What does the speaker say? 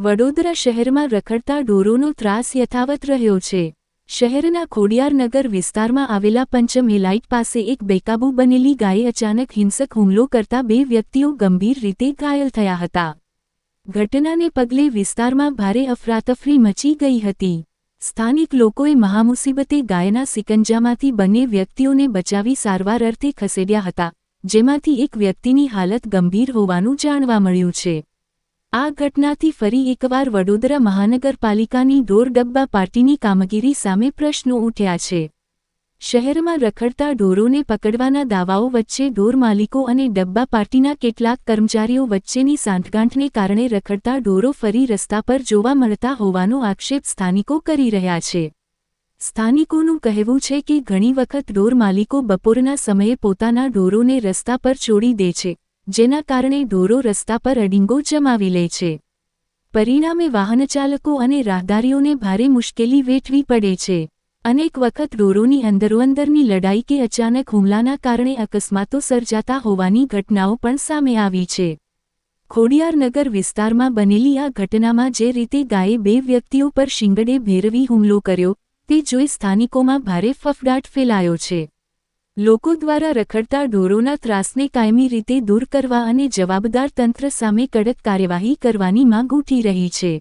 વડોદરા શહેરમાં રખડતા ઢોરોનો ત્રાસ યથાવત રહ્યો છે. શહેરના ખોડિયારનગર વિસ્તારમાં આવેલા પંચમ હિલાઇટ પાસે એક બેકાબુ બનેલી ગાયે અચાનક હિંસક હુમલો કરતા બે વ્યક્તિઓ ગંભીર રીતે ઘાયલ થયા હતા. ઘટનાને પગલે વિસ્તારમાં ભારે અફરાતફરી મચી ગઈ હતી. સ્થાનિક લોકોએ મહામુસીબતે ગાયના સિકંજામાંથી બંને વ્યક્તિઓને બચાવી સારવાર અર્થે ખસેડ્યા હતા, જેમાંથી એક વ્યક્તિની હાલત ગંભીર હોવાનું જાણવા મળ્યું છે. આ ઘટનાથી ફરી એકવાર વડોદરા મહાનગરપાલિકાની ઢોરડબ્બા પાર્ટીની કામગીરી સામે પ્રશ્નો ઉઠ્યા છે. શહેરમાં રખડતા ઢોરોને પકડવાના દાવાઓ વચ્ચે ઢોર માલિકો અને ડબ્બા પાર્ટીના કેટલાક કર્મચારીઓ વચ્ચેની સાંઠગાંઠને કારણે રખડતા ઢોરો ફરી રસ્તા પર જોવા મળતા હોવાનો આક્ષેપ સ્થાનિકો કરી રહ્યા છે. સ્થાનિકોનું કહેવું છે કે ઘણી વખત ઢોર માલિકો બપોરના સમયે પોતાના ઢોરોને રસ્તા પર છોડી દે છે. જેના કારણે ઢોરો રસ્તા પર અડિંગો જમાવી લે છે. પરિણામે વાહનચાલકો અને રાહદારીઓને ભારે મુશ્કેલી વેઠવી પડે છે. અનેક વખત ઢોરોની અંદરોઅંદરની લડાઈ કે અચાનક હુમલાના કારણે અકસ્માતો સર્જાતા હોવાની ઘટનાઓ પણ સામે આવી છે. ખોડિયારનગર વિસ્તારમાં બનેલી આ ઘટનામાં જે રીતે ગાયે બે વ્યક્તિઓ પર શિંગડે ભેરવી હુમલો કર્યો, તે જોઈ સ્થાનિકોમાં ભારે ફફડાટ ફેલાયો છે. લોકો દ્વારા રખડતા ઢોરોના ત્રાસને કાયમી રીતે દૂર કરવા અને જવાબદાર તંત્ર સામે કડક કાર્યવાહી કરવાની માંગ ઉઠી રહી છે.